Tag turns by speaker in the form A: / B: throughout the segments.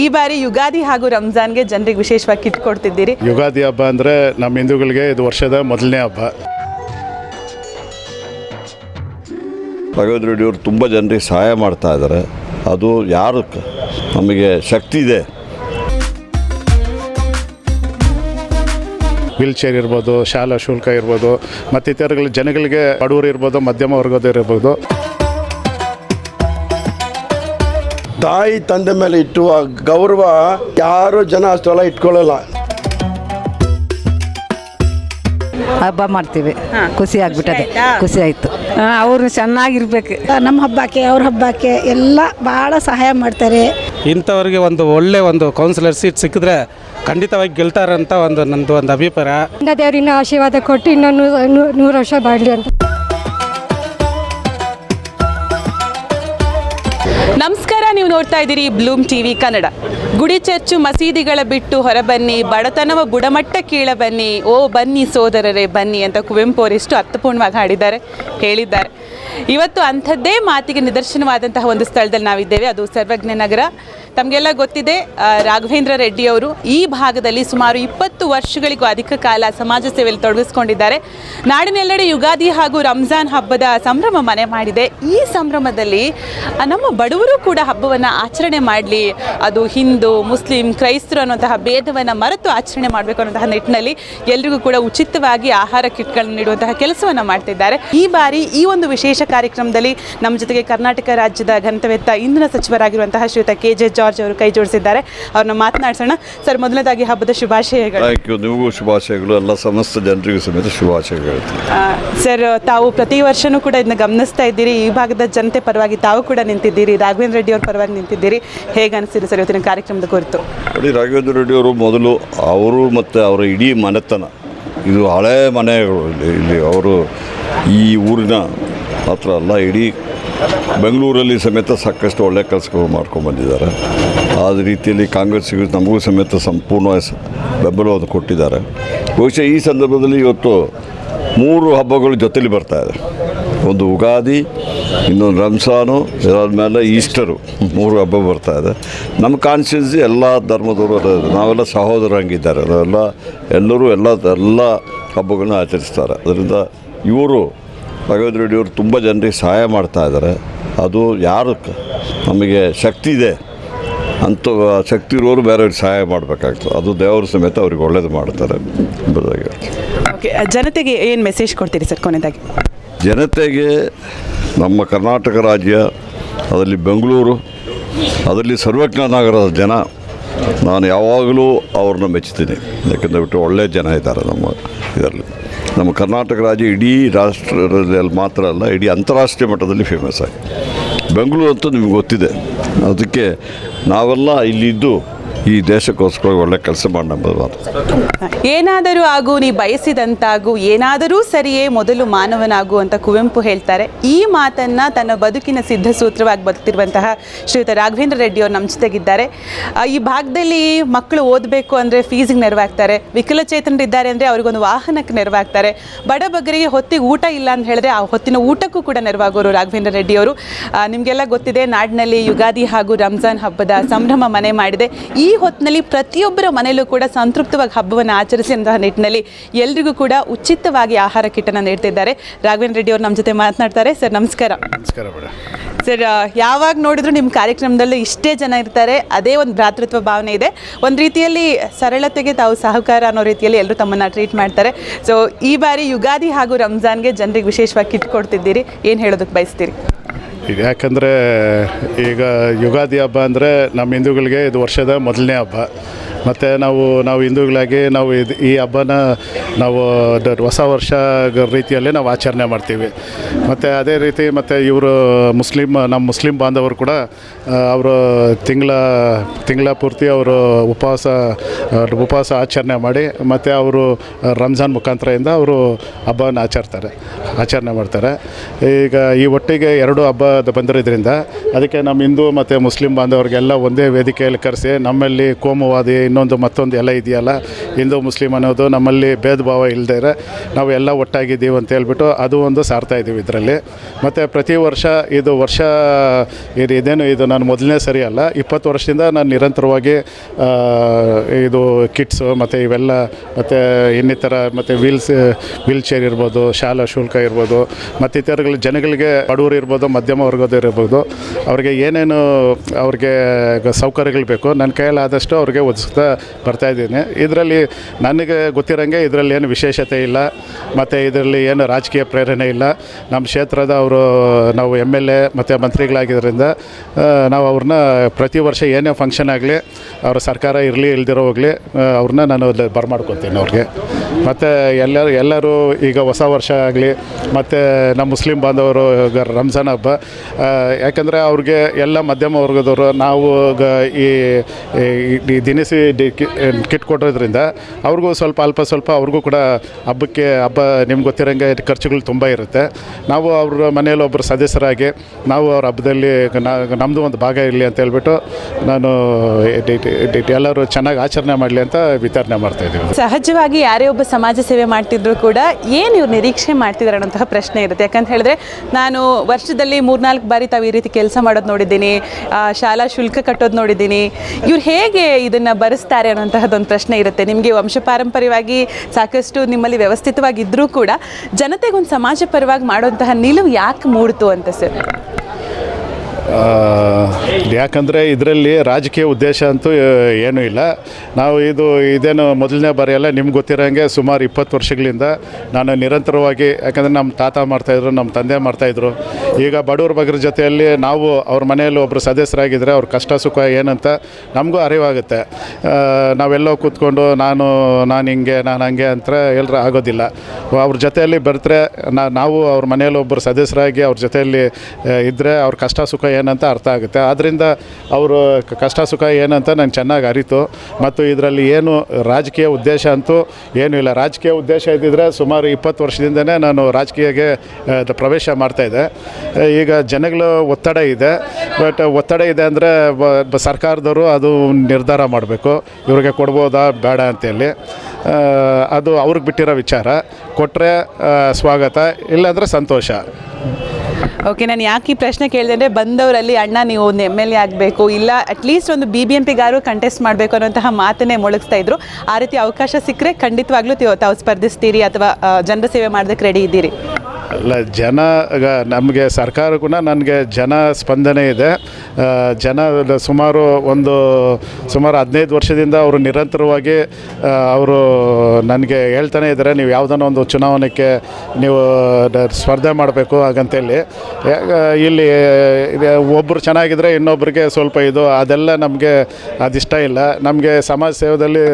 A: ಈ ಬಾರಿ ಯುಗಾದಿ ಹಾಗೂ ರಂಜಾನ್ಗೆ ಜನರಿಗೆ ವಿಶೇಷವಾಗಿ ಕಿಟ್ ಕೊಡ್ತಿದ್ದೀರಿ.
B: ಯುಗಾದಿ ಹಬ್ಬ ಅಂದರೆ ನಮ್ಮ ಹಿಂದೂಗಳಿಗೆ ಇದು ವರ್ಷದ ಮೊದಲನೇ ಹಬ್ಬ.
C: ಭಗವದ್ ರೆಡ್ಡಿಯವರು ತುಂಬ ಜನರಿಗೆ ಸಹಾಯ ಮಾಡ್ತಾ ಇದ್ದಾರೆ. ಅದು ಯಾರು ನಮಗೆ ಶಕ್ತಿ ಇದೆ.
B: ವೀಲ್ ಚೇರ್ ಇರ್ಬೋದು ಶಾಲಾ ಶುಲ್ಕ ಇರ್ಬೋದು ಮತ್ತಿತರ ಜನಗಳಿಗೆ ಬಡವರು ಇರ್ಬೋದು ಮಧ್ಯಮ ವರ್ಗದವರು ಇರ್ಬೋದು.
D: ತಾಯಿ ತಂದೆ ಮೇಲೆ ಇಟ್ಟುವ ಗೌರವ ಯಾರು ಜನ ಅಷ್ಟೆಲ್ಲ ಇಟ್ಕೊಳ್ಳಲ್ಲ.
E: ಹಬ್ಬ ಮಾಡ್ತೀವಿ. ಖುಷಿ ಆಗ್ಬಿಟ್ಟದೆ. ಖುಷಿ ಆಯಿತು? ಅವರು ಚೆನ್ನಾಗಿರ್ಬೇಕು.
F: ನಮ್ಮ ಹಬ್ಬಕ್ಕೆ ಅವ್ರ ಹಬ್ಬಕ್ಕೆ ಎಲ್ಲ ಭಾಳ ಸಹಾಯ ಮಾಡ್ತಾರೆ.
G: ಇಂಥವ್ರಿಗೆ ಒಂದು ಒಳ್ಳೆ ಒಂದು ಕೌನ್ಸಿಲರ್ ಸೀಟ್ ಸಿಕ್ಕಿದ್ರೆ ಖಂಡಿತವಾಗಿ ಗೆಲ್ತಾರಂತ ಒಂದು ನಂದು ಒಂದು ಅಭಿಪ್ರಾಯ.
H: ದೇವ್ರಿನ ಆಶೀರ್ವಾದ ಕೊಟ್ಟು ಇನ್ನೂ ನೂರು ವರ್ಷ ಬಾಳಲಿ ಅಂತ.
A: ನಮಸ್ಕಾರ, ನೀವು ನೋಡ್ತಾ ಇದ್ದೀರಿ ಬ್ಲೂಮ್ ಟಿವಿ ಕನ್ನಡ. ಗುಡಿ ಚರ್ಚು ಮಸೀದಿಗಳ ಬಿಟ್ಟು ಹೊರಬನ್ನಿ, ಬಡತನವ ಬುಡಮಟ್ಟ ಕೀಳ ಬನ್ನಿ, ಓ ಬನ್ನಿ ಸೋದರರೇ ಬನ್ನಿ ಅಂತ ಕುವೆಂಪು ಅವರಿಷ್ಟು ಅರ್ಥಪೂರ್ಣವಾಗಿ ಹಾಡಿದ್ದಾರೆ, ಹೇಳಿದ್ದಾರೆ. ಇವತ್ತು ಅಂಥದ್ದೇ ಮಾತಿಗೆ ನಿದರ್ಶನವಾದಂತಹ ಒಂದು ಸ್ಥಳದಲ್ಲಿ ನಾವಿದ್ದೇವೆ, ಅದು ಸರ್ವಜ್ಞ ನಗರ ತಮಗೆಲ್ಲ ಗೊತ್ತಿದೆ ರಾಘವೇಂದ್ರ ರೆಡ್ಡಿ ಅವರು ಈ ಭಾಗದಲ್ಲಿ ಸುಮಾರು ಇಪ್ಪತ್ತು ವರ್ಷಗಳಿಗೂ ಅಧಿಕ ಕಾಲ ಸಮಾಜ ಸೇವೆಯಲ್ಲಿ ತೊಡಗಿಸ್ಕೊಂಡಿದ್ದಾರೆ. ನಾಡಿನೆಲ್ಲೆಡೆ ಯುಗಾದಿ ಹಾಗೂ ರಂಜಾನ್ ಹಬ್ಬದ ಸಂಭ್ರಮ ಮನೆ ಮಾಡಿದೆ. ಈ ಸಂಭ್ರಮದಲ್ಲಿ ನಮ್ಮ ಬಡವರು ಕೂಡ ಹಬ್ಬವನ್ನು ಆಚರಣೆ ಮಾಡಲಿ, ಅದು ಹಿಂದೂ, ಮುಸ್ಲಿಂ, ಕ್ರೈಸ್ತರು ಅನ್ನುವಂತಹ ಭೇದವನ್ನು ಮರೆತು ಆಚರಣೆ ಮಾಡಬೇಕು ಅನ್ನುವಂತಹ ನಿಟ್ಟಿನಲ್ಲಿ ಎಲ್ರಿಗೂ ಕೂಡ ಉಚಿತವಾಗಿ ಆಹಾರ ಕಿಟ್ಗಳನ್ನು ನೀಡುವಂತಹ ಕೆಲಸವನ್ನು ಮಾಡ್ತಿದ್ದಾರೆ. ಈ ಬಾರಿ ಈ ಒಂದು ವಿಶೇಷ ಕಾರ್ಯಕ್ರಮದಲ್ಲಿ ನಮ್ಮ ಜೊತೆಗೆ ಕರ್ನಾಟಕ ರಾಜ್ಯದ ಗಂತವೆತ್ತ ಇಂಧನ ಸಚಿವರಾಗಿರುವಂತಹ ಶ್ರೀಯುತ ಕೆ ಜೆ ಜಾರ್ಜ್ ಅವರು ಕೈ ಜೋಡಿಸಿದ್ದಾರೆ. ಅವ್ರನ್ನ ಮಾತನಾಡಿಸೋಣ. ಸರ್ ಮೊದಲನೇದಾಗಿ ಹಬ್ಬದ ಶುಭಾಶಯಗಳು
C: ಥ್ಯಾಂಕ್ ಯು. ನಿಮಗೂ ಶುಭಾಶಯಗಳು. ಎಲ್ಲ ಸಮಸ್ತ ಜನರಿಗೂ ಸಮೇತ ಶುಭಾಶಯಗಳು. ಹೇಳ್ತೀನಿ
A: ಸರ್ ತಾವು ಪ್ರತಿ ವರ್ಷನೂ ಕೂಡ ಇದನ್ನ ಗಮನಿಸ್ತಾ ಇದ್ದೀರಿ. ಈ ಭಾಗದ ಜನತೆ ಪರವಾಗಿ ತಾವು ಕೂಡ ನಿಂತಿದ್ದೀರಿ. ರಾಘವೇಂದ್ರ ರೆಡ್ಡಿ ಅವ್ರ ಪರವಾಗಿ ನಿಂತಿದ್ದೀರಿ. ಹೇಗೆ ಅನಿಸ್ತಿದೆ ಸರ್ ಇವತ್ತಿನ ಕಾರ್ಯಕ್ರಮದ ಕುರಿತು?
C: ನೋಡಿ ರಾಘವೇಂದ್ರ ರೆಡ್ಡಿಯವರು ಮೊದಲು ಅವರು ಮತ್ತು ಅವರ ಇಡೀ ಮನೆತನ ಇದು ಹಳೆ ಮನೆಗಳು ಇಲ್ಲಿ ಇಲ್ಲಿ ಅವರು ಈ ಊರಿನ ಮಾತ್ರ ಅಲ್ಲ ಇಡೀ ಬೆಂಗಳೂರಲ್ಲಿ ಸಮೇತ ಸಾಕಷ್ಟು ಒಳ್ಳೆಯ ಕೆಲಸಗಳು ಮಾಡ್ಕೊಂಡು ಬಂದಿದ್ದಾರೆ. ಆದ ರೀತಿಯಲ್ಲಿ ಕಾಂಗ್ರೆಸ್ಸಿಗೂ ನಮಗೂ ಸಮೇತ ಸಂಪೂರ್ಣ ಬೆಂಬಲವನ್ನು ಕೊಟ್ಟಿದ್ದಾರೆ. ಬಹುಶಃ ಈ ಸಂದರ್ಭದಲ್ಲಿ ಇವತ್ತು ಮೂರು ಹಬ್ಬಗಳು ಜೊತೆಲಿ ಬರ್ತಾ ಇದೆ. ಒಂದು ಉಗಾದಿ, ಇನ್ನೊಂದು ರಂಜಾನು ಇದಾದ್ಮೇಲೆ ಈಸ್ಟರು ಮೂರು ಹಬ್ಬ ಬರ್ತಾ ಇದೆ. ನಮ್ಮ ಕಾನ್ಸ್ಟಿಟ್ಯೂನ್ಸಿ ಎಲ್ಲ ಧರ್ಮದವರು ನಾವೆಲ್ಲ ನಾವೆಲ್ಲ ಸಹೋದರಂಗಿದ್ದಾರೆ ಅದೆಲ್ಲ ಎಲ್ಲರೂ ಎಲ್ಲ ಎಲ್ಲ ಹಬ್ಬಗಳನ್ನ ಆಚರಿಸ್ತಾರೆ. ಅದರಿಂದ ಇವರು ಭಗವದ್ ರೆಡ್ಡಿಯವರು ತುಂಬ ಜನರಿಗೆ ಸಹಾಯ ಮಾಡ್ತಾ ಇದ್ದಾರೆ. ಅದು ಯಾರು ನಮಗೆ ಶಕ್ತಿ ಇದೆ ಅಂತ ಶಕ್ತಿ ಇರೋರು ಬೇರೆಯವ್ರಿಗೆ ಸಹಾಯ ಮಾಡಬೇಕಾಗ್ತದೆ. ಅದು ದೇವರು ಸಮೇತ ಅವ್ರಿಗೆ ಒಳ್ಳೇದು ಮಾಡ್ತಾರೆ
A: ಓಕೆ ಜನತೆಗೆ ಏನು ಮೆಸೇಜ್ ಕೊಡ್ತೀರಿ ಸರ್ ಕೊನೆಯದಾಗಿ
C: ಜನತೆಗೆ ನಮ್ಮ ಕರ್ನಾಟಕ ರಾಜ್ಯ ಅದರಲ್ಲಿ ಬೆಂಗಳೂರು ಅದರಲ್ಲಿ ಸರ್ವಜ್ಞ ನಗರದ ಜನ ನಾನು ಯಾವಾಗಲೂ ಅವ್ರನ್ನ ಮೆಚ್ಚುತ್ತೀನಿ. ಯಾಕೆಂದರೆ ಬಿಟ್ಟು ಒಳ್ಳೆಯ ಜನ ಇದ್ದಾರೆ ನಮ್ಮ ಇದರಲ್ಲಿ. ನಮ್ಮ ಕರ್ನಾಟಕ ರಾಜ್ಯ ಇಡೀ ರಾಷ್ಟ್ರದಲ್ಲಿ ಮಾತ್ರ ಅಲ್ಲ, ಇಡೀ ಅಂತಾರಾಷ್ಟ್ರೀಯ ಮಟ್ಟದಲ್ಲಿ ಫೇಮಸ್ ಆಗಿದೆ ಬೆಂಗಳೂರು ಅಂತೂ ನಿಮ್ಗೆ ಗೊತ್ತಿದೆ. ಅದಕ್ಕೆ ನಾವೆಲ್ಲ ಇಲ್ಲಿದ್ದು ಈ ದೇಶಕ್ಕೋಸ್ಕರ ಒಳ್ಳೆ ಕೆಲಸ ಮಾಡಬಹುದು
A: ಏನಾದರೂ ಆಗು, ನೀ ಬಯಸಿದಂತಾಗು, ಏನಾದರೂ ಸರಿಯೇ, ಮೊದಲು ಮಾನವನಾಗು ಅಂತ ಕುವೆಂಪು ಹೇಳ್ತಾರೆ. ಈ ಮಾತನ್ನ ತನ್ನ ಬದುಕಿನ ಸಿದ್ಧ ಸೂತ್ರವಾಗಿ ಬದುಕ್ತಿರುವಂತಹ ಶ್ರೀಯುತ ರಾಘವೇಂದ್ರ ರೆಡ್ಡಿ ಅವರು ನಮ್ಮ ಜೊತೆಗಿದ್ದಾರೆ. ಈ ಭಾಗದಲ್ಲಿ ಮಕ್ಕಳು ಓದಬೇಕು ಅಂದರೆ ಫೀಸಿಗೆ ನೆರವಾಗ್ತಾರೆ. ವಿಕಲಚೇತನರಿದ್ದಾರೆ ಅಂದರೆ ಅವ್ರಿಗೊಂದು ವಾಹನಕ್ಕೆ ನೆರವಾಗ್ತಾರೆ. ಬಡಬಗರಿಗೆ ಹೊತ್ತಿಗೆ ಊಟ ಇಲ್ಲ ಅಂತ ಹೇಳಿದ್ರೆ ಆ ಹೊತ್ತಿನ ಊಟಕ್ಕೂ ಕೂಡ ನೆರವಾಗೋರು ರಾಘವೇಂದ್ರ ರೆಡ್ಡಿ ಅವರು. ನಿಮಗೆಲ್ಲ ಗೊತ್ತಿದೆ, ನಾಡಿನಲ್ಲಿ ಯುಗಾದಿ ಹಾಗೂ ರಂಜಾನ್ ಹಬ್ಬದ ಸಂಭ್ರಮ ಮನೆ ಮಾಡಿದೆ. ಈ ಹೊತ್ತಿನಲ್ಲಿ ಪ್ರತಿಯೊಬ್ಬರ ಮನೆಯಲ್ಲೂ ಕೂಡ ಸಂತೃಪ್ತವಾಗಿ ಹಬ್ಬವನ್ನು ಆಚರಿಸಿದಂತಹ ನಿಟ್ಟಿನಲ್ಲಿ ಎಲ್ರಿಗೂ ಕೂಡ ಉಚಿತವಾಗಿ ಆಹಾರ ಕಿಟ್ಟನ್ನು ನೀಡ್ತಿದ್ದಾರೆ. ರಾಘವೇಂದ್ರ ರೆಡ್ಡಿ ಅವರು ನಮ್ಮ ಜೊತೆ ಮಾತನಾಡ್ತಾರೆ. ಸರ್ ನಮಸ್ಕಾರ.
B: ನಮಸ್ಕಾರ
A: ಸರ್ ಯಾವಾಗ ನೋಡಿದ್ರು ನಿಮ್ಮ ಕಾರ್ಯಕ್ರಮದಲ್ಲಿ ಇಷ್ಟೇ ಜನ ಇರ್ತಾರೆ. ಅದೇ ಒಂದು ಭ್ರಾತೃತ್ವ ಭಾವನೆ ಇದೆ. ಒಂದು ರೀತಿಯಲ್ಲಿ ಸರಳತೆಗೆ ತಾವು ಸಹಕಾರ ಅನ್ನೋ ರೀತಿಯಲ್ಲಿ ಎಲ್ಲರೂ ತಮ್ಮನ್ನು ಟ್ರೀಟ್ ಮಾಡ್ತಾರೆ. ಸೊ ಈ ಬಾರಿ ಯುಗಾದಿ ಹಾಗೂ ರಂಜಾನ್ಗೆ ಜನರಿಗೆ ವಿಶೇಷವಾಗಿ ಕಿಟ್ ಕೊಡ್ತಿದ್ದೀರಿ. ಏನು ಹೇಳೋದಕ್ಕೆ ಬಯಸ್ತೀರಿ?
B: ಯಾಕಂದರೆ ಈಗ ಯುಗಾದಿ ಹಬ್ಬ ಅಂದರೆ ನಮ್ಮ ಹಿಂದೂಗಳಿಗೆ ಇದು ವರ್ಷದ ಮೊದಲನೇ ಹಬ್ಬ. ಮತ್ತು ನಾವು ನಾವು ಹಿಂದೂಗಳಾಗಿ ನಾವು ಇದು, ಈ ಹಬ್ಬನ ನಾವು ಹೊಸ ವರ್ಷ ರೀತಿಯಲ್ಲಿ ನಾವು ಆಚರಣೆ ಮಾಡ್ತೀವಿ. ಮತ್ತು ಅದೇ ರೀತಿ ಮತ್ತು ಇವರು ಮುಸ್ಲಿಮ್, ನಮ್ಮ ಮುಸ್ಲಿಂ ಬಾಂಧವರು ಕೂಡ ಅವರು ತಿಂಗಳ ತಿಂಗಳ ಪೂರ್ತಿ ಅವರು ಉಪವಾಸ ಉಪವಾಸ ಆಚರಣೆ ಮಾಡಿ ಮತ್ತು ಅವರು ರಂಜಾನ್ ಮುಖಾಂತರದಿಂದ ಅವರು ಹಬ್ಬವನ್ನು ಆಚರಿಸ್ತಾರೆ ಆಚರಣೆ ಮಾಡ್ತಾರೆ. ಈಗ ಈ ಒಟ್ಟಿಗೆ ಎರಡು ಹಬ್ಬ ಬಂದಿರೋದ್ರಿಂದ ಅದಕ್ಕೆ ನಮ್ಮ ಹಿಂದೂ ಮತ್ತು ಮುಸ್ಲಿಂ ಬಾಂಧವರಿಗೆಲ್ಲ ಒಂದೇ ವೇದಿಕೆಯಲ್ಲಿ ಕರೆಸಿ ನಮ್ಮಲ್ಲಿ ಕೋಮುವಾದಿ ಇನ್ನೊಂದು ಮತ್ತೊಂದು ಎಲ್ಲ ಇದೆಯಲ್ಲ, ಹಿಂದೂ, ಮುಸ್ಲಿಂ ಅನ್ನೋದು ನಮ್ಮಲ್ಲಿ ಭೇದ ಭಾವ ಇಲ್ಲದೆ ನಾವು ಎಲ್ಲ ಒಟ್ಟಾಗಿದ್ದೀವಿ ಅಂತ ಹೇಳ್ಬಿಟ್ಟು ಅದು ಒಂದು ಸಾರ್ತಾ ಇದ್ದೀವಿ ಇದರಲ್ಲಿ. ಮತ್ತು ಪ್ರತಿ ವರ್ಷ ಇದು ವರ್ಷ ಇದು ಇದೇನು, ಇದು ನಾನು ಮೊದಲನೇ ಸರಿ ಅಲ್ಲ, ಇಪ್ಪತ್ತು ವರ್ಷದಿಂದ ನಾನು ನಿರಂತರವಾಗಿ ಇದು ಕಿಟ್ಸು ಮತ್ತು ಇವೆಲ್ಲ, ಮತ್ತು ಇನ್ನಿತರ ಮತ್ತು ವೀಲ್ಸ್, ವೀಲ್ ಚೇರ್ ಇರ್ಬೋದು, ಶಾಲಾ ಶುಲ್ಕ ಇರ್ಬೋದು, ಮತ್ತು ಇತರಗಳ ಜನಗಳಿಗೆ ಬಡವರು ಇರ್ಬೋದು, ಮಧ್ಯಮ ವರ್ಗದ ಇರ್ಬೋದು, ಅವ್ರಿಗೆ ಏನೇನು ಅವ್ರಿಗೆ ಸೌಕರ್ಯಗಳು ಬೇಕು, ನನ್ನ ಕೈಯಲ್ಲಿ ಆದಷ್ಟು ಅವ್ರಿಗೆ ಒದಗಿಸ್ತಾ ಬರ್ತಾಯಿದ್ದೀನಿ ಇದರಲ್ಲಿ ನನಗೆ ಗೊತ್ತಿರೋಂಗೆ ಇದರಲ್ಲಿ ಏನು ವಿಶೇಷತೆ ಇಲ್ಲ, ಮತ್ತು ಇದರಲ್ಲಿ ಏನು ರಾಜಕೀಯ ಪ್ರೇರಣೆ ಇಲ್ಲ. ನಮ್ಮ ಕ್ಷೇತ್ರದ ಅವರು ನಾವು ಎಂ ಎಲ್ ಎ ಮತ್ತು ಮಂತ್ರಿಗಳಾಗಿದ್ದರಿಂದ ನಾವು ಅವ್ರನ್ನ ಪ್ರತಿ ವರ್ಷ ಏನೇ ಫಂಕ್ಷನ್ ಆಗಲಿ, ಅವರ ಸರ್ಕಾರ ಇರಲಿ ಇಲ್ದಿರೋ ಹೋಗಲಿ ಅವ್ರನ್ನ ನಾನು ಬರ ಬರ್ಮಾಡ್ಕೊತೀನಿ ಅವ್ರಿಗೆ. ಮತ್ತು ಎಲ್ಲರೂ ಎಲ್ಲರೂ ಈಗ ಹೊಸ ವರ್ಷ ಆಗಲಿ, ಮತ್ತು ನಮ್ಮ ಮುಸ್ಲಿಂ ಬಾಂಧವರು ಈಗ ರಂಜಾನ್ ಹಬ್ಬ ಯಾಕಂದರೆ ಅವ್ರಿಗೆ ಎಲ್ಲ ಮಧ್ಯಮ ವರ್ಗದವರು ನಾವು ಈ ದಿನಸಿ ಡಿ- ಕಿಟ್ ಕೊಡೋದ್ರಿಂದ ಅವ್ರಿಗೂ ಸ್ವಲ್ಪ ಅಲ್ಪ ಸ್ವಲ್ಪ ಅವ್ರಿಗೂ ಕೂಡ ಹಬ್ಬಕ್ಕೆ, ಹಬ್ಬ ನಿಮ್ಗೆ ಗೊತ್ತಿರೋಂಗೆ ಖರ್ಚುಗಳು ತುಂಬ ಇರುತ್ತೆ. ನಾವು ಅವ್ರ ಮನೆಯಲ್ಲಿ ಒಬ್ಬರು ಸದಸ್ಯರಾಗಿ ನಾವು ಅವ್ರ ಹಬ್ಬದಲ್ಲಿ ನಮ್ಮದು ಒಂದು ಭಾಗ ಇರಲಿ ಅಂತ ಹೇಳ್ಬಿಟ್ಟು ನಾನು ಎಲ್ಲರೂ ಚೆನ್ನಾಗಿ ಆಚರಣೆ ಮಾಡಲಿ ಅಂತ ವಿತರಣೆ ಮಾಡ್ತಾ ಇದ್ದೀವಿ.
A: ಸಹಜವಾಗಿ ಯಾರೇ ಒಬ್ಬ ಸಮಾಜ ಸೇವೆ ಮಾಡ್ತಿದ್ರು ಕೂಡ ಏನು ಇವ್ರು ನಿರೀಕ್ಷೆ ಮಾಡ್ತಿದ್ದಾರೆ ಅನ್ನೋಂತಹ ಪ್ರಶ್ನೆ ಇರುತ್ತೆ. ಯಾಕಂತ ಹೇಳಿದ್ರೆ ನಾನು ವರ್ಷದಲ್ಲಿ ಮೂರ್ನಾಲ್ಕು ಬಾರಿ ತಾವು ಈ ರೀತಿ ಕೆಲಸ ಮಾಡೋದು ನೋಡಿದ್ದೀನಿ ಶಾಲಾ ಶುಲ್ಕ ಕಟ್ಟೋದು ನೋಡಿದ್ದೀನಿ. ಇವ್ರು ಹೇಗೆ ಇದನ್ನು ಭರಿಸ್ತಾರೆ ಅನ್ನೋಂತಹದ್ದೊಂದು ಪ್ರಶ್ನೆ ಇರುತ್ತೆ. ನಿಮಗೆ ವಂಶಪಾರಂಪರ್ಯವಾಗಿ ಸಾಕಷ್ಟು ನಿಮ್ಮಲ್ಲಿ ವ್ಯವಸ್ಥಿತವಾಗಿದ್ದರೂ ಕೂಡ ಜನತೆಗೊಂದು ಸಮಾಜ ಪರವಾಗಿ ಮಾಡುವಂತಹ ನಿಲುವು ಯಾಕೆ ಮೂಡ್ತು ಅಂತ ಸರ್?
B: ಯಾಕಂದರೆ ಇದರಲ್ಲಿ ರಾಜಕೀಯ ಉದ್ದೇಶ ಅಂತೂ ಏನೂ ಇಲ್ಲ. ನಾವು ಇದು, ಇದೇನು ಮೊದಲನೇ ಬಾರಿಯಲ್ಲ ನಿಮ್ಗೆ ಗೊತ್ತಿರೋಂಗೆ ಸುಮಾರು ಇಪ್ಪತ್ತು ವರ್ಷಗಳಿಂದ ನಾನು ನಿರಂತರವಾಗಿ, ಯಾಕಂದರೆ ನಮ್ಮ ತಾತ ಮಾಡ್ತಾಯಿದ್ರು ನಮ್ಮ ತಂದೆ ಮಾಡ್ತಾಯಿದ್ರು ಈಗ ಬಡವ್ರ ಬಗ್ರ ಜೊತೆಯಲ್ಲಿ ನಾವು ಅವ್ರ ಮನೆಯಲ್ಲಿ ಒಬ್ಬರು ಸದಸ್ಯರಾಗಿದ್ದರೆ ಅವ್ರ ಕಷ್ಟ ಸುಖ ಏನಂತ ನಮಗೂ ಅರಿವಾಗುತ್ತೆ. ನಾವೆಲ್ಲೋ ಕೂತ್ಕೊಂಡು ನಾನು ನಾನು ಹಿಂಗೆ, ನಾನು ಹಂಗೆ ಅಂತ ಎಲ್ಲರೂ ಆಗೋದಿಲ್ಲ. ಅವ್ರ ಜೊತೆಯಲ್ಲಿ ಬರ್ತರೆ ನಾವು ಅವ್ರ ಮನೆಯಲ್ಲಿ ಒಬ್ಬರು ಸದಸ್ಯರಾಗಿ ಅವ್ರ ಜೊತೆಯಲ್ಲಿ ಇದ್ದರೆ ಅವ್ರ ಕಷ್ಟ ಸುಖ ಏನಂತ ಅರ್ಥ ಆಗುತ್ತೆ. ಆದ್ದರಿಂದ ಅವರು ಕಷ್ಟ ಸುಖ ಏನಂತ ನಂಗೆ ಚೆನ್ನಾಗಿ ಅರಿತು. ಮತ್ತು ಇದರಲ್ಲಿ ಏನು ರಾಜಕೀಯ ಉದ್ದೇಶ ಅಂತೂ ಏನೂ ಇಲ್ಲ. ರಾಜಕೀಯ ಉದ್ದೇಶ ಇದ್ದಿದ್ರೆ ಸುಮಾರು ಇಪ್ಪತ್ತು ವರ್ಷದಿಂದನೇ ನಾನು ರಾಜಕೀಯಕ್ಕೆ ಪ್ರವೇಶ ಮಾಡ್ತಾಯಿದ್ದೆ ಈಗ ಜನಗಳು ಒತ್ತಡ ಇದೆ. ಬಟ್ ಒತ್ತಡ ಇದೆ ಅಂದರೆ ಸರ್ಕಾರದವರು ಅದು ನಿರ್ಧಾರ ಮಾಡಬೇಕು. ಇವ್ರಿಗೆ ಕೊಡ್ಬೋದಾ ಬೇಡ ಅಂತೇಳಿ. ಅದು ಅವ್ರಿಗೆ ಬಿಟ್ಟಿರೋ ವಿಚಾರ. ಕೊಟ್ಟರೆ ಸ್ವಾಗತ, ಇಲ್ಲಾಂದರೆ ಸಂತೋಷ.
A: ಓಕೆ ನಾನು ಯಾಕೆ ಈ ಪ್ರಶ್ನೆ ಕೇಳಿದೆ ಅಂದರೆ ಬಂದವರಲ್ಲಿ ಅಣ್ಣ ನೀವು ಒಂದು ಎಂ ಎಲ್ ಎ ಆಗಬೇಕು, ಇಲ್ಲ ಅಟ್ಲೀಸ್ಟ್ ಒಂದು ಬಿ ಬಿ ಎಂ ಪಿಗಾರು ಕಂಟೆಸ್ಟ್ ಮಾಡಬೇಕು ಅನ್ನೋಂತಹ ಮಾತನ್ನೇ ಮೊಳಗಿಸ್ತಾ ಇದ್ರು. ಆ ರೀತಿ ಅವಕಾಶ ಸಿಕ್ಕರೆ ಖಂಡಿತವಾಗ್ಲೂ ತಾವು ಸ್ಪರ್ಧಿಸ್ತೀರಿ ಅಥವಾ ಜನರ ಸೇವೆ ಮಾಡೋದಕ್ಕೆ ರೆಡಿ ಇದ್ದೀರಿ?
B: ಅಲ್ಲ, ಜನ ನಮಗೆ ಸರ್ಕಾರ ಕೂಡ ನನಗೆ ಜನ ಸ್ಪಂದನೆ ಇದೆ. ಜನ ಸುಮಾರು ಒಂದು ಸುಮಾರು ಹದಿನೈದು ವರ್ಷದಿಂದ ಅವರು ನಿರಂತರವಾಗಿ ಅವರು ನನಗೆ ಹೇಳ್ತಾನೆ ಇದ್ದಾರೆ, ನೀವು ಯಾವುದನ್ನೋ ಒಂದು ಚುನಾವಣೆಗೆ ನೀವು ಸ್ಪರ್ಧೆ ಮಾಡಬೇಕು ಹಾಗಂತೇಳಿ. ಇಲ್ಲಿ ಒಬ್ಬರು ಚೆನ್ನಾಗಿದ್ದರೆ ಇನ್ನೊಬ್ಬರಿಗೆ ಸ್ವಲ್ಪ ಇದು, ಅದೆಲ್ಲ ನಮಗೆ ಅದಿಷ್ಟ ಇಲ್ಲ. ನಮಗೆ ಸಮಾಜ ಸೇವೆಯಲ್ಲಿ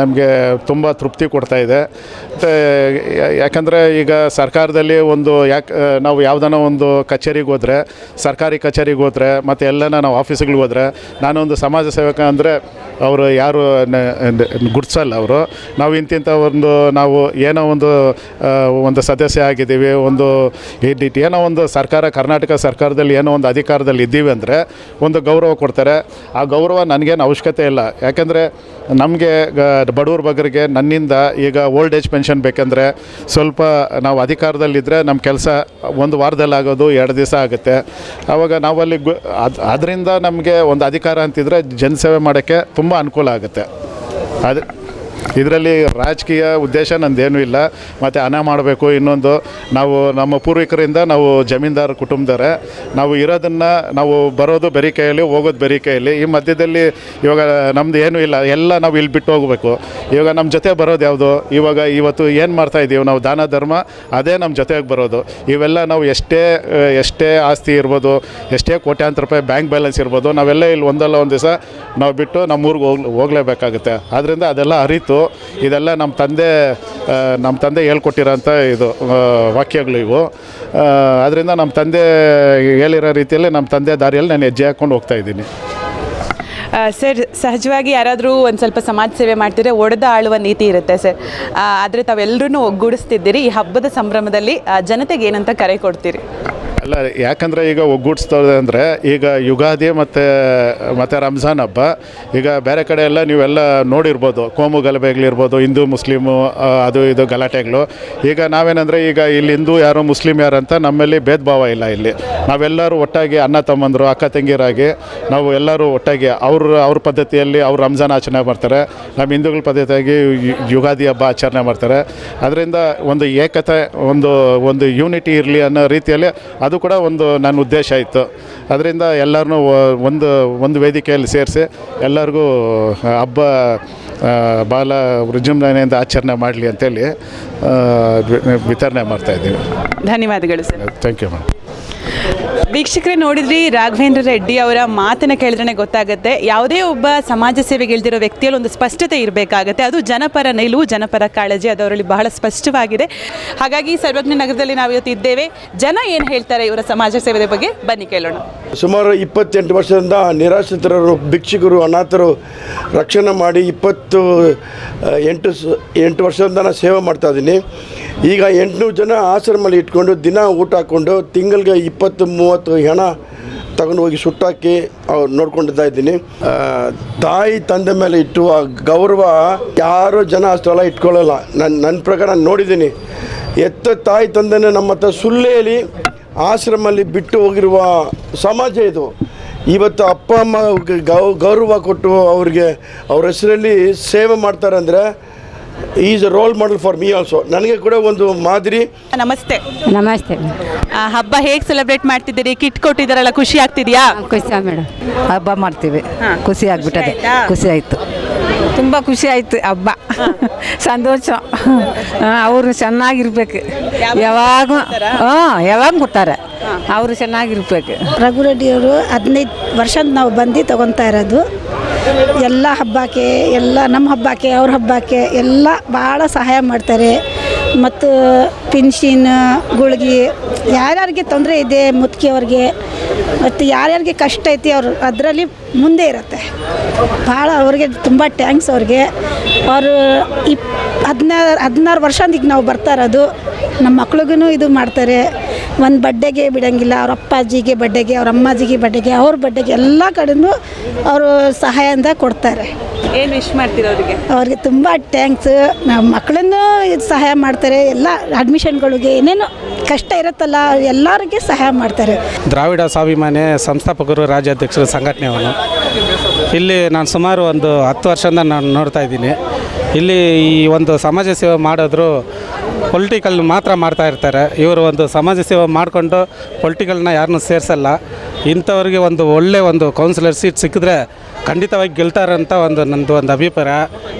B: ನಮಗೆ ತುಂಬ ತೃಪ್ತಿ ಕೊಡ್ತಾ ಇದೆ. ಮತ್ತು ಯಾಕಂದರೆ ಈಗ ಸರ್ಕಾರದಲ್ಲಿ ಒಂದು, ಯಾಕೆ ನಾವು ಯಾವುದನ್ನೋ ಒಂದು ಕಚೇರಿಗೆ ಹೋದರೆ, ಸರ್ಕಾರಿ ಕಚೇರಿಗೆ ಹೋದರೆ ಮತ್ತು ಎಲ್ಲನ ನಾವು ಆಫೀಸ್ಗಳಿಗೆ ಹೋದರೆ, ನಾನೊಂದು ಸಮಾಜ ಸೇವಕ ಅಂದರೆ ಅವರು ಯಾರು ಗುಡ್ಸಲ್ಲ ಅವರು. ನಾವು ಇಂತಿಂಥ ಒಂದು ನಾವು ಏನೋ ಒಂದು ಒಂದು ಸದಸ್ಯ ಆಗಿದ್ದೀವಿ, ಒಂದು ಏನೋ ಒಂದು ಸರ್ಕಾರ, ಕರ್ನಾಟಕ ಸರ್ಕಾರದಲ್ಲಿ ಏನೋ ಒಂದು ಅಧಿಕಾರದಲ್ಲಿ ಇದ್ದೀವಿ ಅಂದರೆ ಒಂದು ಗೌರವ ಕೊಡ್ತಾರೆ. ಆ ಗೌರವ ನನಗೇನು ಅವಶ್ಯಕತೆ ಇಲ್ಲ. ಯಾಕೆಂದರೆ ನಮಗೆ ಬಡವ್ರ ಬಗ್ಗರಿಗೆ ನನ್ನಿಂದ ಈಗ ಓಲ್ಡ್ ಏಜ್ ಪೆನ್ಷನ್ ಬೇಕೆಂದರೆ ಸ್ವಲ್ಪ ನಾವು ಅಧಿಕಾರದಲ್ಲಿದ್ದರೆ ನಮ್ಮ ಕೆಲಸ ಒಂದು ವಾರದಲ್ಲಿ ಆಗೋದು, ಎರಡು ದಿವಸ ಆಗುತ್ತೆ. ಆವಾಗ ನಾವಲ್ಲಿ ಗು, ಅದು, ಅದರಿಂದ ನಮಗೆ ಒಂದು ಅಧಿಕಾರ ಅಂತಿದ್ರೆ ಜನಸೇವೆ ಮಾಡೋಕ್ಕೆ ತುಂಬ ಅನುಕೂಲ ಆಗುತ್ತೆ. ಅದು ಇದರಲ್ಲಿ ರಾಜಕೀಯ ಉದ್ದೇಶ ನಂದೇನೂ ಇಲ್ಲ. ಮತ್ತು ಹಣ ಮಾಡಬೇಕು ಇನ್ನೊಂದು. ನಾವು ನಮ್ಮ ಪೂರ್ವಿಕರಿಂದ ನಾವು ಜಮೀನ್ದಾರ ಕುಟುಂಬದವರೇ. ನಾವು ಇರೋದನ್ನು ನಾವು ಬರೋದು ಬೆರಿಕೆಯಲ್ಲಿ, ಹೋಗೋದು ಬೆರಿಕೆಯಲ್ಲಿ. ಈ ಮಧ್ಯದಲ್ಲಿ ಇವಾಗ ನಮ್ದು ಏನೂ ಇಲ್ಲ. ಎಲ್ಲ ನಾವು ಇಲ್ಲಿ ಬಿಟ್ಟು ಹೋಗಬೇಕು. ಇವಾಗ ನಮ್ಮ ಜೊತೆ ಬರೋದು ಯಾವುದು? ಇವಾಗ ಇವತ್ತು ಏನು ಮಾಡ್ತಾ ಇದ್ದೀವಿ ನಾವು ದಾನ, ಧರ್ಮ, ಅದೇ ನಮ್ಮ ಜೊತೆಗೆ ಬರೋದು. ಇವೆಲ್ಲ ನಾವು ಎಷ್ಟೇ ಎಷ್ಟೇ ಆಸ್ತಿ ಇರ್ಬೋದು, ಎಷ್ಟೇ ಕೋಟ್ಯಾಂತರ ರೂಪಾಯಿ ಬ್ಯಾಂಕ್ ಬ್ಯಾಲೆನ್ಸ್ ಇರ್ಬೋದು, ನಾವೆಲ್ಲ ಇಲ್ಲಿ ಒಂದಲ್ಲ ಒಂದು ದಿವಸ ನಾವು ಬಿಟ್ಟು ನಮ್ಮ ಊರಿಗೆ ಹೋಗ್ಲೇಬೇಕಾಗುತ್ತೆ ಹೋಗಲೇಬೇಕಾಗುತ್ತೆ. ಆದ್ದರಿಂದ ಅದೆಲ್ಲ ಅರಿತು ಇದೆಲ್ಲ ನಮ್ಮ ತಂದೆ ನಮ್ಮ ತಂದೆ ಹೇಳ್ಕೊಟ್ಟಿರೋಂಥ ಇದು ವಾಕ್ಯಗಳು ಇವು. ಅದರಿಂದ ನಮ್ಮ ತಂದೆ ಹೇಳಿರೋ ರೀತಿಯಲ್ಲಿ ನಮ್ಮ ತಂದೆ ದಾರಿಯಲ್ಲಿ ನಾನು ಹೆಜ್ಜೆ ಹಾಕ್ಕೊಂಡು ಹೋಗ್ತಾ ಇದ್ದೀನಿ.
A: ಸರ್, ಸಹಜವಾಗಿ ಯಾರಾದರೂ ಒಂದು ಸ್ವಲ್ಪ ಸಮಾಜ ಸೇವೆ ಮಾಡ್ತಿದ್ರೆ ಒಡೆದ ಆಳುವ ನೀತಿ ಇರುತ್ತೆ, ಸರ್. ಆದರೆ ತಾವೆಲ್ಲರೂ ಒಗ್ಗೂಡಿಸ್ತಿದ್ದೀರಿ. ಈ ಹಬ್ಬದ ಸಂಭ್ರಮದಲ್ಲಿ ಜನತೆಗೆ ಏನಂತ ಕರೆ ಕೊಡ್ತೀರಿ?
B: ಅಲ್ಲ, ಯಾಕಂದರೆ ಈಗ ಒಗ್ಗೂಡಿಸ್ತದೆ ಅಂದರೆ, ಈಗ ಯುಗಾದಿ ಮತ್ತು ಮತ್ತು ರಂಜಾನ್ ಹಬ್ಬ, ಈಗ ಬೇರೆ ಕಡೆ ಎಲ್ಲ ನೀವೆಲ್ಲ ನೋಡಿರ್ಬೋದು, ಕೋಮು ಗಲಭೆಗಳಿರ್ಬೋದು ಹಿಂದೂ, ಮುಸ್ಲಿಮು ಅದು ಇದು ಗಲಾಟೆಗಳು. ಈಗ ನಾವೇನಂದರೆ, ಈಗ ಇಲ್ಲಿ ಹಿಂದೂ ಯಾರು ಮುಸ್ಲಿಂ ಯಾರು ಅಂತ ನಮ್ಮಲ್ಲಿ ಭೇದ ಭಾವ ಇಲ್ಲ ಇಲ್ಲಿ. ನಾವೆಲ್ಲರೂ ಒಟ್ಟಾಗಿ ಅಣ್ಣ, ತಮ್ಮಂದರು, ಅಕ್ಕ ತಂಗಿರಾಗಿ ನಾವು ಎಲ್ಲರೂ ಒಟ್ಟಾಗಿ ಅವ್ರ ಅವ್ರ ಪದ್ಧತಿಯಲ್ಲಿ ಅವ್ರು ರಂಜಾನ್ ಆಚರಣೆ ಮಾಡ್ತಾರೆ. ನಮ್ಮ ಹಿಂದೂಗಳ ಪದ್ಧತಿಯಾಗಿ ಯುಗಾದಿ ಹಬ್ಬ ಆಚರಣೆ ಮಾಡ್ತಾರೆ. ಅದರಿಂದ ಒಂದು ಏಕತೆ, ಒಂದು ಒಂದು ಯೂನಿಟಿ ಇರಲಿ ಅನ್ನೋ ರೀತಿಯಲ್ಲಿ ಅದು ಕೂಡ ಒಂದು ನನ್ನ ಉದ್ದೇಶ ಇತ್ತು. ಅದರಿಂದ ಎಲ್ಲರನ್ನೂ ಒಂದು ಒಂದು ವೇದಿಕೆಯಲ್ಲಿ ಸೇರಿಸಿ ಎಲ್ಲರಿಗೂ ಹಬ್ಬ ಬಾಲ ವಿಜೃಂಭಣೆಯಿಂದ ಆಚರಣೆ ಮಾಡಲಿ ಅಂತೇಳಿ ವಿತರಣೆ ಮಾಡ್ತಾ ವಿತರಣೆ ಮಾಡ್ತಾಯಿದ್ದೀವಿ
A: ಧನ್ಯವಾದಗಳು ಸರ್.
B: ಥ್ಯಾಂಕ್ ಯು ಮೇಡಮ್
A: ವೀಕ್ಷಕರೇ ನೋಡಿದ್ರಿ, ರಾಘವೇಂದ್ರ ರೆಡ್ಡಿ ಅವರ ಮಾತನ್ನ ಕೇಳಿದ್ರೆ ಗೊತ್ತಾಗುತ್ತೆ. ಯಾವುದೇ ಒಬ್ಬ ಸಮಾಜ ಸೇವೆಗೆ ಇಳ್ದಿರೋ ವ್ಯಕ್ತಿಯಲ್ಲಿ ಒಂದು ಸ್ಪಷ್ಟತೆ ಇರಬೇಕಾಗತ್ತೆ. ಅದು ಜನಪರ ನಿಲುವು, ಜನಪರ ಕಾಳಜಿ, ಅದು ಅವರಲ್ಲಿ ಬಹಳ ಸ್ಪಷ್ಟವಾಗಿದೆ. ಹಾಗಾಗಿ ಸರ್ವಜ್ಞ ನಗರದಲ್ಲಿ ನಾವು ಇವತ್ತು ಇದ್ದೇವೆ. ಜನ ಏನು ಹೇಳ್ತಾರೆ ಇವರ ಸಮಾಜ ಸೇವೆ ಬಗ್ಗೆ? ಬನ್ನಿ ಕೇಳೋಣ.
D: ಸುಮಾರು ಇಪ್ಪತ್ತೆಂಟು ವರ್ಷದಿಂದ ನಿರಾಶ್ರಿತರರು ಭಿಕ್ಷುಕರು, ಅನಾಥರು ರಕ್ಷಣೆ ಮಾಡಿ ಇಪ್ಪತ್ತು ಎಂಟು ಎಂಟು ವರ್ಷದಿಂದ ನಾನು ಸೇವೆ ಮಾಡ್ತಾ ಇದ್ದೀನಿ. ಈಗ ಎಂಟುನೂರು ಜನ ಆಶ್ರಮಲ್ಲಿ ಇಟ್ಕೊಂಡು ದಿನ ಊಟ ಹಾಕ್ಕೊಂಡು ತಿಂಗಳಿಗೆ ಇಪ್ಪತ್ತು ಮೂವತ್ತು ಹೆಣ ತಗೊಂಡು ಹೋಗಿ ಸುಟ್ಟಾಕಿ ಅವ್ರು ನೋಡ್ಕೊಂಡಿದ್ದ ಇದ್ದೀನಿ. ತಾಯಿ ತಂದೆ ಮೇಲೆ ಇಟ್ಟು ಆ ಗೌರವ ಯಾರು ಜನ ಅಷ್ಟೆಲ್ಲ ಇಟ್ಕೊಳ್ಳಲ್ಲ. ನನ್ನ ನನ್ನ ಪ್ರಕಾರ ನೋಡಿದ್ದೀನಿ. ಎತ್ತ ತಾಯಿ ತಂದೆನೇ ನಮ್ಮ ಹತ್ರ ಸುಳ್ಳೇಲಿ ಆಶ್ರಮಲ್ಲಿ ಬಿಟ್ಟು ಹೋಗಿರುವ ಸಮಾಜ ಇದು. ಇವತ್ತು ಅಪ್ಪ ಅಮ್ಮ ಗೌ, ಗೌರವ ಕೊಟ್ಟು ಅವ್ರಿಗೆ ಅವ್ರ ಹೆಸರಲ್ಲಿ ಸೇವೆ ಮಾಡ್ತಾರೆ ಅಂದರೆ is a role model for me also ನನಗೆ ಕೂಡ ಒಂದು ಮಾದರಿ.
A: ನಮಸ್ತೆ.
E: ನಮಸ್ತೆ.
A: ಆ, ಹಬ್ಬ ಹೇಗೆ ಸೆಲೆಬ್ರೇಟ್ ಮಾಡ್ತಿದ್ದೀರಿ? ಕಿಟ್ ಕೊಟ್ಟಿದ್ದಾರಲ್ಲ ಖುಷಿ ಆಗ್ತಿದ್ಯಾ?
E: ಖುಷಿ ಮೇಡಮ್. ಹಬ್ಬ ಮಾಡ್ತೀವಿ. ಖುಷಿ ಆಗ್ಬಿಟ್ಟದೆ.
A: ಖುಷಿ ಆಯ್ತಾ?
E: ತುಂಬ ಖುಷಿ ಆಯ್ತು ಹಬ್ಬ. ಸಂತೋಷ. ಅವರು ಚೆನ್ನಾಗಿರ್ಬೇಕು.
A: ಯಾವಾಗ?
E: ಹಾಂ ಯಾವಾಗ ಕೊಡ್ತಾರೆ. ಅವರು ಚೆನ್ನಾಗಿರ್ಬೇಕು.
F: ರಘುರೆಡ್ಡಿಯವರು ಹದಿನೈದು ವರ್ಷದ ನಾವು ಬಂದು ತಗೊತಾ ಇರೋದು. ಎಲ್ಲ ಹಬ್ಬಕ್ಕೆ, ಎಲ್ಲ ನಮ್ಮ ಹಬ್ಬಕ್ಕೆ, ಅವ್ರ ಹಬ್ಬಕ್ಕೆ ಎಲ್ಲ ಭಾಳ ಸಹಾಯ ಮಾಡ್ತಾರೆ. ಮತ್ತು ಪಿನ್ಶಿನ್ ಗುಳ್ಗಿ, ಯಾರ್ಯಾರಿಗೆ ತೊಂದರೆ ಇದೆ ಮುದುಕಿಯವ್ರಿಗೆ ಮತ್ತು ಯಾರ್ಯಾರಿಗೆ ಕಷ್ಟ ಐತಿ ಅವರು ಅದರಲ್ಲಿ ಮುಂದೆ ಇರುತ್ತೆ. ಭಾಳ ಅವ್ರಿಗೆ ತುಂಬ ಟ್ಯಾಂಕ್ಸ್ ಅವ್ರಿಗೆ. ಅವರು ಇಪ್ ಹದಿನಾರು ಹದಿನಾರು ವರ್ಷದಿಂದ ನಾವು ಬರ್ತಾ ಇರೋದು. ನಮ್ಮ ಮಕ್ಳಿಗೂ ಇದು ಮಾಡ್ತಾರೆ. ಒಂದು ಬಡ್ಡೆಗೆ ಬಿಡೋಂಗಿಲ್ಲ ಅವ್ರ ಅಪ್ಪಾಜಿಗೆ ಬಡ್ಡೆಗೆ ಅವ್ರ ಅಮ್ಮಾಜಿಗೆ ಬಡ್ಡೆಗೆ ಅವ್ರ ಬಡ್ಡೆಗೆ ಎಲ್ಲ ಕಡೆಯೂ ಅವರು ಸಹಾಯದಿಂದ ಕೊಡ್ತಾರೆ.
A: ಏನು ವಿಶ್ ಮಾಡ್ತೀರಾ ಅವರಿಗೆ?
F: ಅವ್ರಿಗೆ ತುಂಬ ಟ್ಯಾಂಕ್ಸ್ ನಮ್ಮ ಮಕ್ಕಳನ್ನು ಇದು ಸಹಾಯ ಮಾಡ್ತಾರೆ ಎಲ್ಲ ಅಡ್ಮಿಷನ್ಗಳಿಗೆ ಏನೇನು ಕಷ್ಟ ಇರುತ್ತಲ್ಲ ಎಲ್ಲರಿಗೆ ಸಹಾಯ ಮಾಡ್ತಾರೆ.
G: ದ್ರಾವಿಡ ಸ್ವಾಭಿಮಾನಿ ಸಂಸ್ಥಾಪಕರು ರಾಜ್ಯಾಧ್ಯಕ್ಷರು ಸಂಘಟನೆಯವನು ಇಲ್ಲಿ ನಾನು ಸುಮಾರು ಒಂದು ಹತ್ತು ವರ್ಷದಿಂದ ನಾನು ನೋಡ್ತಾ ಇದ್ದೀನಿ. ಇಲ್ಲಿ ಈ ಒಂದು ಸಮಾಜ ಸೇವೆ ಮಾಡಿದ್ರು ಪೊಲಿಟಿಕಲ್ ಮಾತ್ರ ಮಾಡ್ತಾ ಇರ್ತಾರೆ. ಇವರು ಒಂದು ಸಮಾಜ ಸೇವೆ ಮಾಡಿಕೊಂಡು ಪೊಲಿಟಿಕಲ್ನ ಯಾರನ್ನೂ ಸೇರಿಸಲ್ಲ. ಇಂಥವ್ರಿಗೆ ಒಂದು ಒಳ್ಳೆ ಒಂದು ಕೌನ್ಸಿಲರ್ ಸೀಟ್ ಸಿಕ್ಕಿದ್ರೆ ಖಂಡಿತವಾಗಿ ಗೆಲ್ತಾರಂತ ಒಂದು ನನ್ನದು ಒಂದು ಅಭಿಪ್ರಾಯ.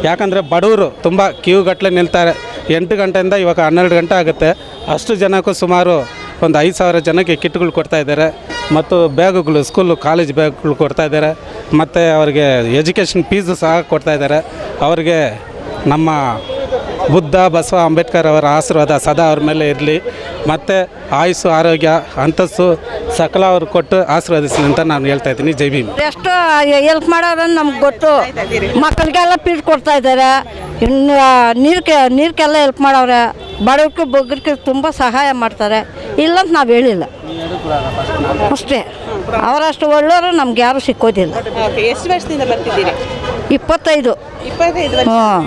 G: ಯಾಕಂದರೆ ಬಡವರು ತುಂಬ ಕ್ಯೂ ಗಟ್ಟಲೆ ನಿಲ್ತಾರೆ. ಎಂಟು ಗಂಟೆಯಿಂದ ಇವಾಗ ಹನ್ನೆರಡು ಗಂಟೆ ಆಗುತ್ತೆ. ಅಷ್ಟು ಜನಕ್ಕೂ ಸುಮಾರು ಒಂದು ಐದು ಸಾವಿರ ಜನಕ್ಕೆ ಕಿಟ್ಗಳು ಕೊಡ್ತಾ ಇದ್ದಾರೆ. ಮತ್ತು ಬ್ಯಾಗುಗಳು ಸ್ಕೂಲು ಕಾಲೇಜ್ ಬ್ಯಾಗ್ಗಳು ಕೊಡ್ತಾ ಇದ್ದಾರೆ. ಮತ್ತು ಅವರಿಗೆ ಎಜುಕೇಷನ್ ಫೀಸು ಸಹ ಕೊಡ್ತಾ ಇದ್ದಾರೆ. ಅವರಿಗೆ ನಮ್ಮ ಬುದ್ಧ ಬಸವ ಅಂಬೇಡ್ಕರ್ ಅವರ ಆಶೀರ್ವಾದ ಸದಾ ಅವ್ರ ಮೇಲೆ ಇರಲಿ. ಮತ್ತು ಆಯುಸ್ಸು ಆರೋಗ್ಯ ಅಂತಸ್ಸು ಸಕಲ ಅವ್ರು ಕೊಟ್ಟು ಆಶೀರ್ವದಿಸಲಿ ಅಂತ ನಾನು ಹೇಳ್ತಾ ಇದ್ದೀನಿ. ಜೈ ಭೀಮ್.
E: ಎಷ್ಟು ಎಲ್ಪ್ ಮಾಡೋರು ನಮ್ಗೆ ಗೊತ್ತು ಮಕ್ಕಳಿಗೆಲ್ಲ ಪೀಟ್ ಕೊಡ್ತಾ ಇದ್ದಾರೆ. ಇನ್ನು ನೀರ್ಕೆ ನೀರ್ಕೆಲ್ಲ ಹೆಲ್ಪ್ ಮಾಡವ್ರೆ ಬಡವ್ರಿಗೆ ಬಗ್ಗರಿಗೆ ತುಂಬ ಸಹಾಯ ಮಾಡ್ತಾರೆ. ಇಲ್ಲಂತ ನಾವು ಹೇಳಿಲ್ಲ. ಅಷ್ಟೇ. ಅವರಷ್ಟು ಒಳ್ಳೆಯವರು ನಮ್ಗೆ ಯಾರೂ ಸಿಕ್ಕೋದಿಲ್ಲ.
A: ಎಷ್ಟು ವರ್ಷದಿಂದ ಬರ್ತಿದ್ದೀರಿ?
E: ಇಪ್ಪತ್ತೈದು.
A: ಇಪ್ಪತ್ತೈದು ವರ್ಷ.
E: ಹಾಂ.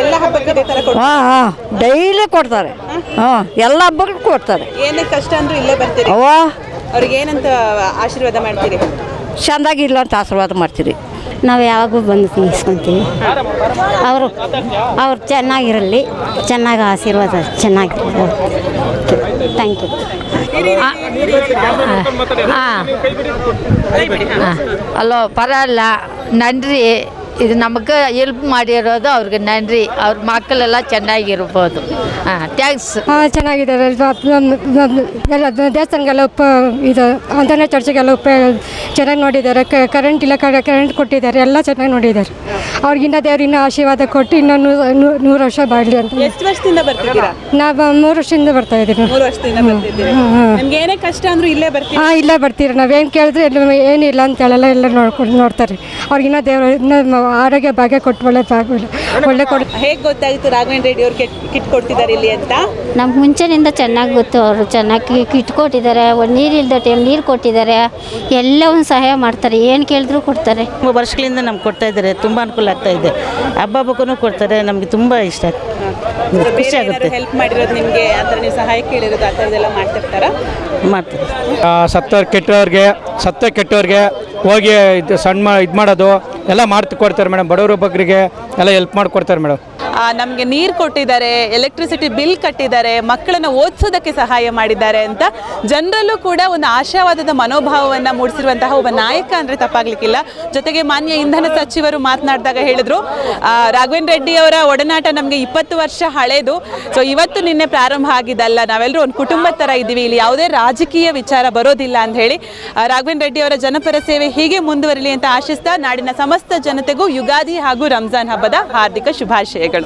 A: ಎಲ್ಲ ಹಬ್ಬಕ್ಕೆ ಇದೇ ಥರ ಕೊಡ್ತಾರೆ?
E: ಹಾಂ ಹಾಂ. ಡೈಲಿ ಕೊಡ್ತಾರೆ. ಹಾಂ. ಎಲ್ಲ ಹಬ್ಬಗಳು ಕೊಡ್ತಾರೆ.
A: ಏನೇ ಕಷ್ಟ ಅಂದ್ರೂ ಇಲ್ಲೇ ಬರ್ತೀರಿ?
E: ಅವ
A: ಅವ್ರಿಗೆ ಏನಂತ ಆಶೀರ್ವಾದ ಮಾಡ್ತೀರಿ?
E: ಚೆಂದಾಗಿಲ್ಲ ಅಂತ ಆಶೀರ್ವಾದ ಮಾಡ್ತೀರಿ.
I: ನಾವು ಯಾವಾಗೂ ಬಂದು ತಿನ್ನಿಸ್ಕೊತೀವಿ ಅವರು ಅವ್ರು ಚೆನ್ನಾಗಿರಲಿ ಚೆನ್ನಾಗಿ ಆಶೀರ್ವಾದ ಚೆನ್ನಾಗಿ ಥ್ಯಾಂಕ್ ಯು
J: ಅಲ್ಲೋ ಪರವಾಗಿಲ್ಲ ನನ್ರಿ. ಇದು ನಮಗೆ ಎಲ್ಪ್ ಮಾಡಿರೋದು ಅವ್ರಿಗೆ ನನ್ರಿ. ಅವ್ರ ಮಕ್ಕಳೆಲ್ಲ ಚೆನ್ನಾಗಿರ್ಬೋದು. ಹಾಂ ಥ್ಯಾಂಕ್ಸ್
H: ಹಾಂ ಚೆನ್ನಾಗಿದ್ದಾರೆ. ಎಲ್ಲ ದೇವಸ್ಥಾನಗೆಲ್ಲ ಉಪ ಇದು ಅಂತಾನೆ ಚರ್ಚಿಗೆಲ್ಲ ಉಪ ಚೆನ್ನಾಗಿ ನೋಡಿದ್ದಾರೆ. ಕರೆಂಟ್ ಇಲ್ಲ ಕರೆಂಟ್ ಕೊಟ್ಟಿದ್ದಾರೆ. ಎಲ್ಲ ಚೆನ್ನಾಗಿ ನೋಡಿದ್ದಾರೆ. ಅವ್ರಿಗಿನ್ನ ದೇವ್ರಿನ್ನ ಆಶೀರ್ವಾದ ಕೊಟ್ಟು ಇನ್ನೂ ನೂರು ವರ್ಷ ಬಾಳಲಿ ಅಂತ.
A: ಎಷ್ಟು ವರ್ಷದಿಂದ ಬರ್ತಿದ್ದೀರಾ?
H: ನಾವು ಮೂರು ವರ್ಷದಿಂದ ಬರ್ತಾ ಇದ್ದೀವಿ.
A: ಮೂರು ವರ್ಷದಿಂದ ಬರ್ತಿದ್ದೀರಿ? ನಿಮ್ಗೆ ಏನೇ ಕಷ್ಟ ಅಂದ್ರೂ ಇಲ್ಲೇ ಬರ್ತೀವಿ
H: ಹಾಂ ಇಲ್ಲೇ ಬರ್ತೀರಿ. ನಾವೇನು ಕೇಳಿದ್ರೆ ಎಲ್ಲ ಏನಿಲ್ಲ ಅಂತ ಹೇಳಲ್ಲ ಎಲ್ಲ ನೋಡ್ಕೊಂಡು ನೋಡ್ತಾರೆ. ಅವ್ರಿಗಿನ್ನ ದೇವ್ರ ಇನ್ನೂ ಆರೋಗ್ಯ ಭಾಗ್ಯ ಕೊಟ್ಟು ಒಳ್ಳೆ ಭಾಗ ಒಳ್ಳೆ ಕೊಡ್
A: ಹೇಗೆ ಗೊತ್ತಾಯಿತು ರಾಘವೇಂದ್ರ ರೆಡ್ಡಿ ಅವ್ರು ಕಿಟ್ ಕೊಡ್ತಿದ್ದಾರೆ ಇಲ್ಲಿ ಅಂತ?
I: ನಮ್ಗೆ ಮುಂಚೆನಿಂದ ಚೆನ್ನಾಗಿ ಗೊತ್ತು ಅವರು ಚೆನ್ನಾಗಿ ಕಿಟ್ ಕೊಟ್ಟಿದ್ದಾರೆ ಒಂದು ನೀರಿಲ್ದ ಟೈಮ್ ನೀರು ಕೊಟ್ಟಿದ್ದಾರೆ ಎಲ್ಲವನ್ನು ಸಹಾಯ ಮಾಡ್ತಾರೆ ಏನು ಕೇಳಿದ್ರು ಕೊಡ್ತಾರೆ.
K: ತುಂಬ ವರ್ಷಗಳಿಂದ ನಮ್ಗೆ ಕೊಡ್ತಾ ಇದ್ದಾರೆ ತುಂಬ ಅನುಕೂಲ ಆಗ್ತಾ ಇದೆ. ಹಬ್ಬ ಹಬ್ಬಕ್ಕೂ ಕೊಡ್ತಾರೆ ನಮಗೆ ತುಂಬ ಇಷ್ಟ ಖುಷಿ ಆಗುತ್ತೆ.
A: ಹೆಲ್ಪ್ ಮಾಡಿರೋದು ನಿಮಗೆ ಆ ಥರ ನೀವು ಸಹಾಯ ಕೇಳಿರೋದು ಆ ಥರದ್ದೆಲ್ಲ ಮಾಡ್ತಿರ್ತಾರೆ?
K: ಮಾಡ್ತಾರೆ.
G: ಸತ್ತವ್ರು ಕೆಟ್ಟವ್ರಿಗೆ ಸತ್ತ ಕೆಟ್ಟವ್ರಿಗೆ ಹೋಗಿ ಇದು ಸಣ್ಣ ಇದು ಮಾಡೋದು, ಎಲ್ಲ ಮಾಡ್ತಿ ಕೊಡ್ತಾರೆ ಮೇಡಮ್. ಬಡವರು ಬಗ್ಗರಿಗೆ ಎಲ್ಲ ಹೆಲ್ಪ್ ಮಾಡಿಕೊಡ್ತಾರೆ ಮೇಡಮ್.
A: ನಮಗೆ ನೀರು ಕೊಟ್ಟಿದ್ದಾರೆ ಎಲೆಕ್ಟ್ರಿಸಿಟಿ ಬಿಲ್ ಕಟ್ಟಿದ್ದಾರೆ, ಮಕ್ಕಳನ್ನು ಓದಿಸೋದಕ್ಕೆ ಸಹಾಯ ಮಾಡಿದ್ದಾರೆ ಅಂತ ಜನರಲ್ಲೂ ಕೂಡ ಒಂದು ಆಶಾವಾದದ ಮನೋಭಾವವನ್ನು ಮೂಡಿಸಿರುವಂತಹ ಒಬ್ಬ ನಾಯಕ ಅಂದರೆ ತಪ್ಪಾಗಲಿಕ್ಕಿಲ್ಲ. ಜೊತೆಗೆ ಮಾನ್ಯ ಇಂಧನ ಸಚಿವರು ಮಾತನಾಡಿದಾಗ ಹೇಳಿದ್ರು ರಾಘವೇಂದ್ರ ರೆಡ್ಡಿ ಅವರ ಒಡನಾಟ ನಮಗೆ ಇಪ್ಪತ್ತು ವರ್ಷ ಹಳೇದು. ಸೊ ಇವತ್ತು ನಿನ್ನೆ ಪ್ರಾರಂಭ ಆಗಿದ್ದಲ್ಲ ನಾವೆಲ್ಲರೂ ಒಂದು ಕುಟುಂಬದ ಥರ ಇದ್ದೀವಿ, ಇಲ್ಲಿ ಯಾವುದೇ ರಾಜಕೀಯ ವಿಚಾರ ಬರೋದಿಲ್ಲ ಅಂತ ಹೇಳಿ ರಾಘವೇಂದ್ರ ರೆಡ್ಡಿ ಅವರ ಜನಪರ ಸೇವೆ ಹೀಗೆ ಮುಂದುವರಿಲಿ ಅಂತ ಆಶಿಸ್ತಾ ನಾಡಿನ ಸಮಸ್ತ ಜನತೆಗೂ ಯುಗಾದಿ ಹಾಗೂ ರಂಜಾನ್ ಹಬ್ಬದ ಹಾರ್ದಿಕ ಶುಭಾಶಯಗಳು.